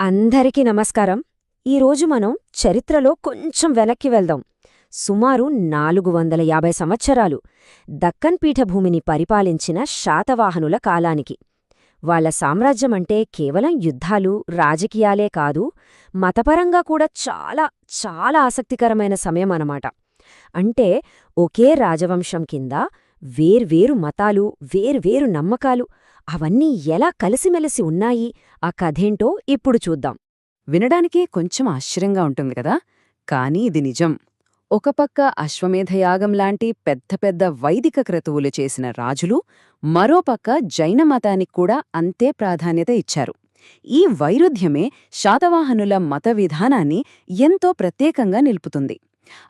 అందరికీ నమస్కారం. ఈరోజు మనం చరిత్రలో కొంచెం వెనక్కి వెళ్దాం. సుమారు నాలుగు వందల యాభై సంవత్సరాలు దక్కన్ పీఠభూమిని పరిపాలించిన శాతవాహనుల కాలానికి. వాళ్ళ సామ్రాజ్యమంటే కేవలం యుద్ధాలు రాజకీయాలే కాదు మతపరంగా కూడా చాలా చాలా ఆసక్తికరమైన సమయం అన్నమాట. అంటే ఒకే రాజవంశం కింద వేర్వేరు మతాలు వేర్వేరు నమ్మకాలు అవన్నీ ఎలా కలిసిమెలిసి ఉన్నాయి? ఆ కథేంటో ఇప్పుడు చూద్దాం. వినడానికే కొంచెం ఆశ్చర్యంగా ఉంటుంది కదా? కానీ ఇది నిజం. ఒకపక్క అశ్వమేధయాగం లాంటి పెద్ద పెద్ద వైదిక క్రతువులు చేసిన రాజులు మరోపక్క జైన మతానికి కూడా అంతే ప్రాధాన్యత ఇచ్చారు. ఈ వైరుధ్యమే శాతవాహనుల మత విధానాన్ని ఎంతో ప్రత్యేకంగా నిలుపుతుంది.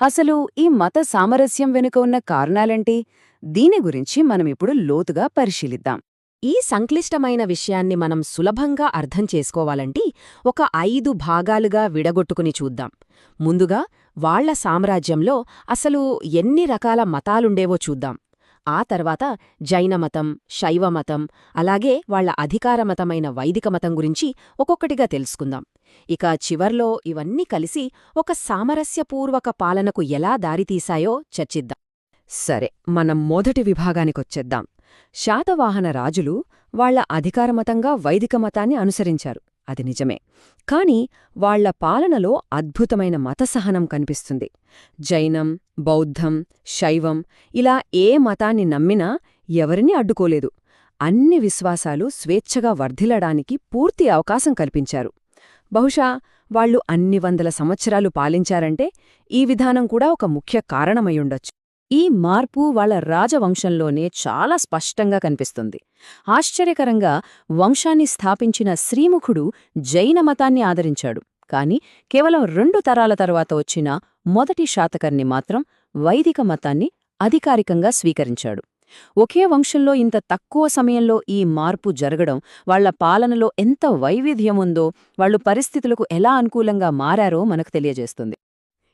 అసలు ఈ మత సామరస్యం వెనుక ఉన్న కారణాలేంటి? దీని గురించి మనమిప్పుడు లోతుగా పరిశీలిద్దాం. ఈ సంక్లిష్టమైన విషయాన్ని మనం సులభంగా అర్థం చేసుకోవాలంటే ఒక ఐదు భాగాలుగా విడగొట్టుకుని చూద్దాం. ముందుగా వాళ్ళ సామ్రాజ్యంలో అసలు ఎన్ని రకాల మతాలుండేవో చూద్దాం. ఆ తర్వాత జైనమతం శైవమతం అలాగే వాళ్ళ అధికారమతమైన వైదిక మతం గురించి ఒక్కొక్కటిగా తెలుసుకుందాం. ఇక చివర్లో ఇవన్నీ కలిసి ఒక సామరస్యపూర్వక పాలనకు ఎలా దారితీశాయో చర్చిద్దాం. సరే మనం మొదటి విభాగానికొచ్చేద్దాం. శాతవాహన రాజులు వాళ్ళ అధికారమతంగా వైదిక మతాన్ని అనుసరించారు. అది నిజమే. కాని వాళ్ళ పాలనలో అద్భుతమైన మతసహనం కనిపిస్తుంది. జైనం బౌద్ధం శైవం ఇలా ఏ మతాన్ని నమ్మినా ఎవరినీ అడ్డుకోలేదు. అన్ని విశ్వాసాలు స్వేచ్ఛగా వర్ధిల్లడానికి పూర్తి అవకాశం కల్పించారు. బహుశా వాళ్ళు అన్ని వందల సంవత్సరాలు పాలించారంటే ఈ విధానం కూడా ఒక ముఖ్య కారణమయ్యుండొచ్చు ఈ మార్పు వాళ్ళ రాజవంశంలోనే చాలా స్పష్టంగా కనిపిస్తుంది. ఆశ్చర్యకరంగా వంశాన్ని స్థాపించిన శ్రీముఖుడు జైన మతాన్ని ఆదరించాడు. కాని కేవలం రెండు తరాల తరువాత వచ్చిన మొదటి శాతకర్ణి మాత్రం వైదిక మతాన్ని అధికారికంగా స్వీకరించాడు. ఒకే వంశంలో ఇంత తక్కువ సమయంలో ఈ మార్పు జరగడం వాళ్ళ పాలనలో ఎంత వైవిధ్యముందో వాళ్ళు పరిస్థితులకు ఎలా అనుకూలంగా మారారో మనకు తెలియజేస్తుంది.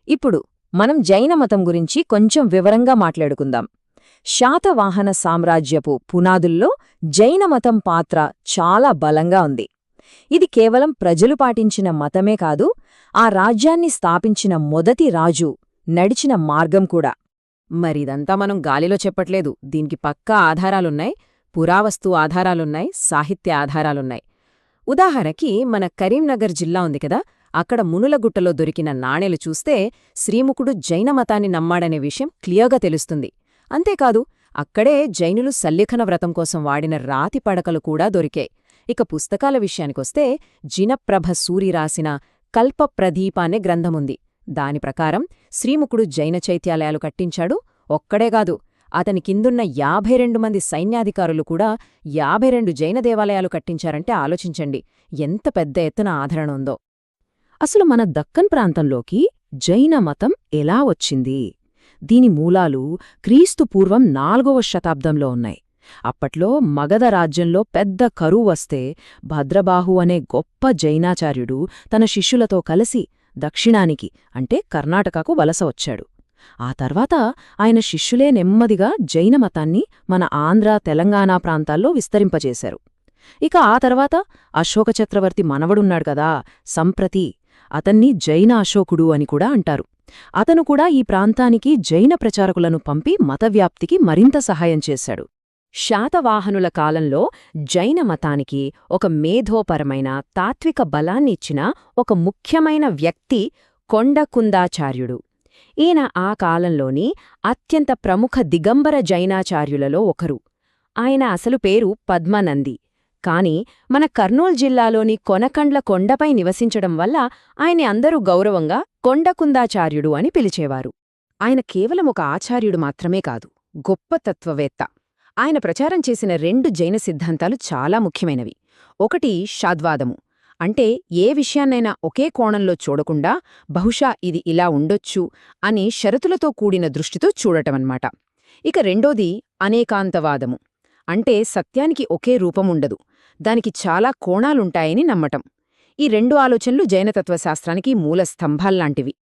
ఇప్పుడు మనం జైనమతం గురించి కొంచెం వివరంగా మాట్లాడుకుందాం. శాతవాహన సామ్రాజ్యపు పునాదుల్లో జైనమతం పాత్ర చాలా బలంగా ఉంది. ఇది కేవలం ప్రజలు పాటించిన మతమే కాదు ఆ రాజ్యాన్ని స్థాపించిన మొదటి రాజు నడిచిన మార్గం కూడా. మరిదంతా మనం గాలిలో చెప్పట్లేదు. దీనికి పక్కా ఆధారాలున్నాయి పురావస్తు ఆధారాలున్నాయి సాహిత్య ఆధారాలున్నాయి. ఉదాహరణకి మన కరీంనగర్ జిల్లా ఉంది కదా అక్కడ మునులగుట్టలో దొరికిన నాణేలు చూస్తే శ్రీముఖుడు జైనమతాన్ని నమ్మాడనే విషయం క్లియర్గా తెలుస్తుంది. అంతేకాదు అక్కడే జైనులు సల్లిఖన వ్రతం కోసం వాడిన రాతి పడకలు కూడా దొరికాయి. ఇక పుస్తకాల విషయానికొస్తే జినప్రభ సూరి రాసిన కల్పప్రదీప అనే గ్రంథముంది. దాని ప్రకారం శ్రీముఖుడు జైన చైత్యాలయాలు కట్టించాడు. ఒక్కడేగాదు అతని కిందున్న యాభై రెండు మంది సైన్యాధికారులు కూడా యాభై రెండు జైన దేవాలయాలు కట్టించారంటే ఆలోచించండి. ఎంత పెద్ద ఎత్తున ఆదరణ ఉందో. అసలు మన దక్కన్ ప్రాంతంలోకి జైన మతం ఎలా వచ్చింది? దీని మూలాలు క్రీస్తు పూర్వం నాలుగవ శతాబ్దంలో ఉన్నాయి. అప్పట్లో మగధ రాజ్యంలో పెద్ద కరువు వస్తే భద్రబాహు అనే గొప్ప జైనాచార్యుడు తన శిష్యులతో కలిసి దక్షిణానికి అంటే కర్ణాటకకు వలస వచ్చాడు. ఆ తర్వాత ఆయన శిష్యులే నెమ్మదిగా జైన మతాన్ని మన ఆంధ్ర తెలంగాణ ప్రాంతాల్లో విస్తరింపజేశారు. ఇక ఆ తర్వాత అశోక చక్రవర్తి మనవడున్నాడు కదా సంప్రతి అతన్ని జైన అశోకుడు అని కూడా అంటారు. అతను కూడా ఈ ప్రాంతానికి జైన ప్రచారకులను పంపి మతవ్యాప్తికి మరింత సహాయం చేశాడు. శాతవాహనుల కాలంలో జైన మతానికి ఒక మేధోపరమైన తాత్విక బలాన్నిచ్చిన ఒక ముఖ్యమైన వ్యక్తి కొండకుందాచార్యుడు. ఈయన ఆ కాలంలోని అత్యంత ప్రముఖ దిగంబర జైనాచార్యులలో ఒకరు. ఆయన అసలు పేరు పద్మనంది. కాని మన కర్నూల్ జిల్లాలోని కొనకండ్ల కొండపై నివసించడం వల్ల ఆయన అందరూ గౌరవంగా కొండకుందాచార్యుడు అని పిలిచేవారు. ఆయన కేవలం ఒక ఆచార్యుడు మాత్రమే కాదు గొప్ప తత్వవేత్త. ఆయన ప్రచారం చేసిన రెండు జైన సిద్ధాంతాలు చాలా ముఖ్యమైనవి. ఒకటి షాద్వాదము. అంటే ఏ విషయాన్నైనా ఒకే కోణంలో చూడకుండా బహుశా ఇది ఇలా ఉండొచ్చు అని షరతులతో కూడిన దృష్టితో చూడటమన్నమాట. ఇక రెండోది అనేకాంతవాదము. అంటే సత్యానికి ఒకే రూపముండదు. దానికి చాలా కోణాలుంటాయని నమ్మటం. ఈ రెండు ఆలోచనలు జైనతత్వశాస్త్రానికి మూల స్తంభాల్లాంటివి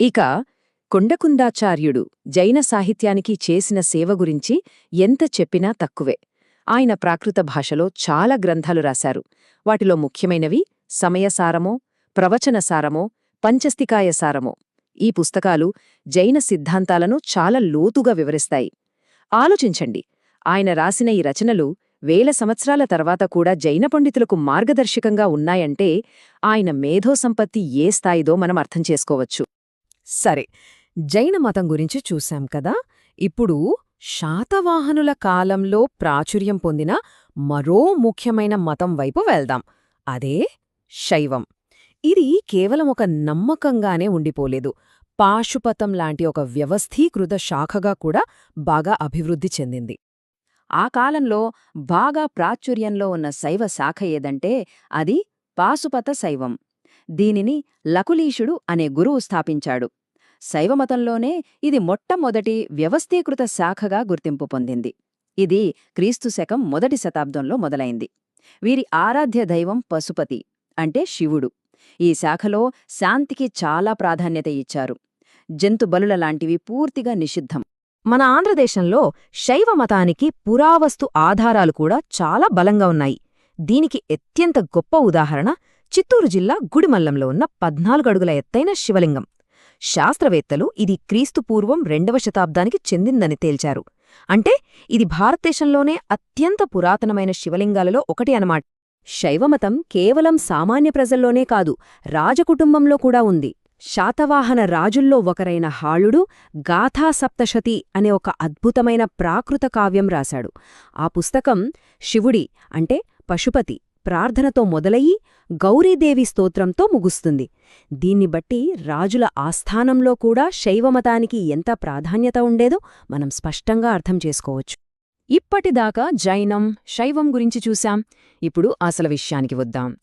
ఇక కొండకుందాచార్యుడు జైన సాహిత్యానికి చేసిన సేవ గురించి ఎంత చెప్పినా తక్కువే. ఆయన ప్రాకృత భాషలో చాలా గ్రంథాలు రాశారు. వాటిలో ముఖ్యమైనవి సమయసారమో ప్రవచనసారమో పంచస్తికాయసారమో. ఈ పుస్తకాలు జైన సిద్ధాంతాలను చాలా లోతుగా వివరిస్తాయి. ఆలోచించండి. ఆయన రాసిన ఈ రచనలు వేల సంవత్సరాల తర్వాత కూడా జైన పండితులకు మార్గదర్శకంగా ఉన్నాయంటే ఆయన మేధోసంపత్తి ఏ స్థాయిదో మనం అర్థం చేసుకోవచ్చు. సరే జైన మతం గురించి చూశాం కదా? ఇప్పుడు శాతవాహనుల కాలంలో ప్రాచుర్యం పొందిన మరో ముఖ్యమైన మతం వైపు వెళ్దాం. అదే శైవం. ఇది కేవలం ఒక నమ్మకంగానే ఉండిపోలేదు. పాశుపతం లాంటి ఒక వ్యవస్థీకృత శాఖగా కూడా బాగా అభివృద్ధి చెందింది. ఆ కాలంలో బాగా ప్రాచుర్యంలో ఉన్న శైవ శాఖ ఏదంటే అది పాశుపత శైవం. దీనిని లకులీషుడు అనే గురువు స్థాపించాడు. శైవమతంలోనే ఇది మొట్టమొదటి వ్యవస్థీకృత శాఖగా గుర్తింపు పొందింది. ఇది క్రీస్తు శకం మొదటి శతాబ్దంలో మొదలైంది. వీరి ఆరాధ్య దైవం పశుపతి అంటే శివుడు. ఈ శాఖలో శాంతికి చాలా ప్రాధాన్యత ఇచ్చారు. జంతు బలుల లాంటివి పూర్తిగా నిషిద్ధం. మన ఆంధ్రదేశంలో శైవ మతానికి పురావస్తు ఆధారాలు కూడా చాలా బలంగా ఉన్నాయి. దీనికి అత్యంత గొప్ప ఉదాహరణ చిత్తూరు జిల్లా గుడిమల్లంలో ఉన్న పద్నాలుగడుగుల ఎత్తైన శివలింగం. శాస్త్రవేత్తలు ఇది క్రీస్తుపూర్వం రెండవ శతాబ్దానికి చెందిందని తేల్చారు. అంటే ఇది భారతదేశంలోనే అత్యంత పురాతనమైన శివలింగాలలో ఒకటి అనమాట శైవమతం కేవలం సామాన్య ప్రజల్లోనే కాదు రాజకుటుంబంలో కూడా ఉంది. శాతవాహన రాజుల్లో ఒకరైన హాళుడు గాథాసప్తశతి అనే ఒక అద్భుతమైన ప్రాకృత కావ్యం రాశాడు. ఆ పుస్తకం శివుడి అంటే పశుపతి ప్రార్థనతో మొదలయ్యి గౌరీదేవి స్తోత్రంతో ముగుస్తుంది. దీన్ని బట్టి రాజుల ఆస్థానంలో కూడా శైవమతానికి ఎంత ప్రాధాన్యత ఉండేదో మనం స్పష్టంగా అర్థం చేసుకోవచ్చు. ఇప్పటిదాకా జైనం శైవం గురించి చూశాం. ఇప్పుడు అసలు విషయానికి వద్దాం.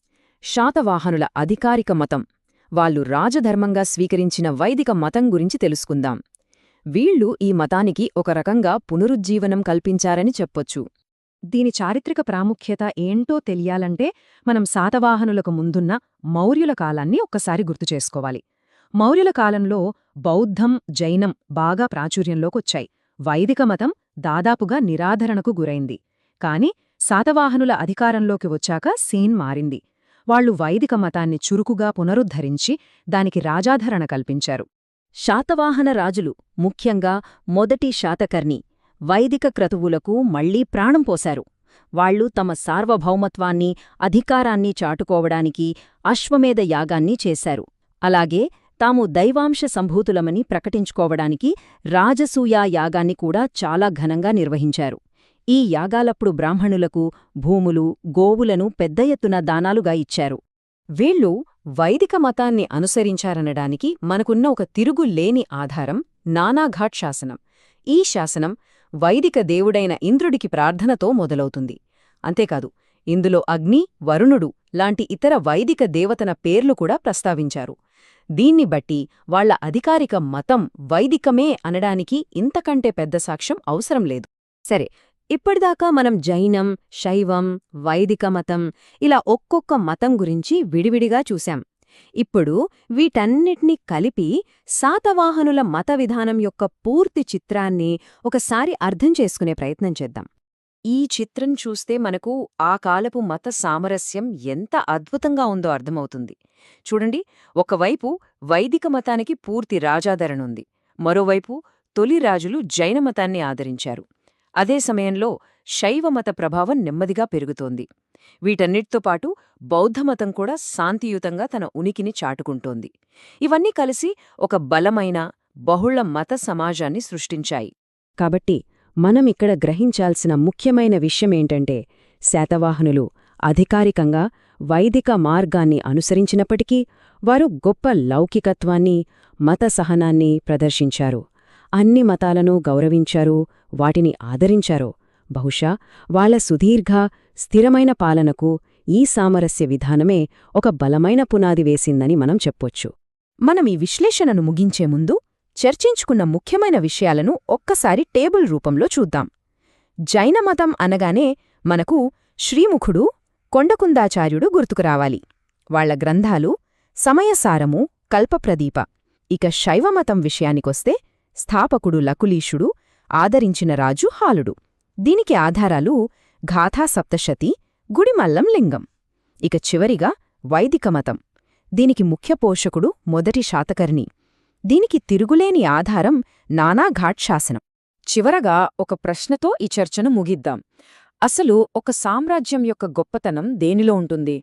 శాతవాహనుల అధికారిక మతం వాళ్ళు రాజధర్మంగా స్వీకరించిన వైదిక మతం గురించి తెలుసుకుందాం. వీళ్ళు ఈ మతానికి ఒక రకంగా పునరుజ్జీవనం కల్పించారని చెప్పొచ్చు. దీని చారిత్రక ప్రాముఖ్యత ఏంటో తెలియాలంటే మనం శాతవాహనులకు ముందున్న మౌర్యుల కాలాన్ని ఒక్కసారి గుర్తుచేసుకోవాలి మౌర్యుల కాలంలో బౌద్ధం జైనం బాగా ప్రాచుర్యంలోకొచ్చాయి. వైదిక మతం దాదాపుగా నిరాధరణకు గురైంది. కాని శాతవాహనుల అధికారంలోకి వచ్చాక సీన్ మారింది. వాళ్ళు వైదిక మతాన్ని చురుకుగా పునరుద్ధరించి దానికి రాజాధరణ కల్పించారు. శాతవాహన రాజులు ముఖ్యంగా మొదటి శాతకర్ణి వైదిక క్రతువులకు మళ్ళీ ప్రాణం పోశారు. వాళ్ళు తమ సార్వభౌమత్వాన్ని అధికారాన్ని చాటుకోవడానికి అశ్వమేధ యాగాన్ని చేశారు. అలాగే తాము దైవాంశ సంభూతులమని ప్రకటించుకోవడానికి రాజసూయా యాగాన్ని కూడా చాలా ఘనంగా నిర్వహించారు. ఈ యాగాలప్పుడు బ్రాహ్మణులకు భూములు గోవులను పెద్ద ఎత్తున దానాలుగా ఇచ్చారు. వీళ్ళు వైదిక మతాన్ని అనుసరించారనడానికి మనకున్న ఒక తిరుగులేని ఆధారం నానాఘాట్ శాసనం. ఈ శాసనం వైదిక దేవుడైన ఇంద్రుడికి ప్రార్థనతో మొదలవుతుంది. అంతేకాదు ఇందులో అగ్ని వరుణుడు లాంటి ఇతర వైదిక దేవతన పేర్లు కూడా ప్రస్తావించారు. దీన్ని బట్టి వాళ్ళ అధికారిక మతం వైదికమే అనడానికి ఇంతకంటే పెద్ద సాక్ష్యం అవసరం లేదు. సరే ఇప్పటిదాకా మనం జైనం శైవం వైదిక మతం ఇలా ఒక్కొక్క మతం గురించి విడివిడిగా చూశాం. ఇప్పుడు వీటన్నిటినీ కలిపి శాతవాహనుల మత విధానం యొక్క పూర్తి చిత్రాన్ని ఒకసారి అర్థం చేసుకునే ప్రయత్నం చేద్దాం. ఈ చిత్రం చూస్తే మనకు ఆ కాలపు మత సామరస్యం ఎంత అద్భుతంగా ఉందో అర్థమవుతుంది. చూడండి ఒకవైపు వైదిక మతానికి పూర్తి రాజాదరణుంది మరోవైపు తొలి రాజులు జైన మతాన్ని ఆదరించారు. అదే సమయంలో శైవమత ప్రభావం నెమ్మదిగా పెరుగుతోంది. వీటన్నిటితో పాటు బౌద్ధమతం కూడా శాంతియుతంగా తన ఉనికిని చాటుకుంటోంది. ఇవన్నీ కలిసి ఒక బలమైన బహుళ మత సమాజాన్ని సృష్టించాయి. కాబట్టి మనమిక్కడ గ్రహించాల్సిన ముఖ్యమైన విషయమేంటంటే శాతవాహనులు అధికారికంగా వైదిక మార్గాన్ని అనుసరించినప్పటికీ వారు గొప్ప లౌకికత్వాన్ని మత సహనాన్ని ప్రదర్శించారు. అన్ని మతాలను గౌరవించారు వాటిని ఆదరించారు. బహుశా వాళ్ళ సుదీర్ఘ స్థిరమైన పాలనకు ఈ సామరస్య విధానమే ఒక బలమైన పునాది వేసిందని మనం చెప్పొచ్చు. మనం ఈ విశ్లేషణను ముగించే ముందు చర్చించుకున్న ముఖ్యమైన విషయాలను ఒక్కసారి టేబుల్ రూపంలో చూద్దాం. జైనమతం అనగానే మనకు శ్రీముఖుడు కొండకుందాచార్యుడు గుర్తుకురావాలి వాళ్ళ గ్రంథాలు సమయసారము కల్పప్రదీప. ఇక శైవమతం విషయానికొస్తే స్థాపకుడు లకులీషుడు ఆదరించిన రాజు హాలుడు. దీనికి ఆధారాలు ఘాథా సప్తశతి గుడిమల్లం లింగం. ఇక చివరిగా వైదిక మతం. దీనికి ముఖ్య పోషకుడు మొదటి శాతకర్ణి. దీనికి తిరుగులేని ఆధారం నానాఘాట్ శాసనం. చివరగా ఒక ప్రశ్నతో ఈ చర్చను ముగిద్దాం. అసలు ఒక సామ్రాజ్యం యొక్క గొప్పతనం దేనిలో ఉంటుంది?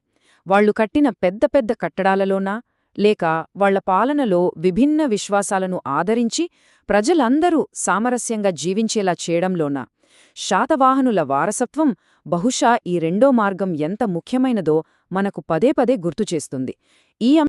వాళ్ళు కట్టిన పెద్ద పెద్ద కట్టడాలలోనా? లేక వాళ్ళ పాలనలో విభిన్న విశ్వాసాలను ఆదరించి ప్రజలందరూ సామరస్యంగా జీవించేలా చేయడంలోనా శాతవాహనుల వారసత్వం బహుశా ఈ రెండో మార్గం ఎంత ముఖ్యమైనదో మనకు పదే పదే గుర్తుచేస్తుంది ఈ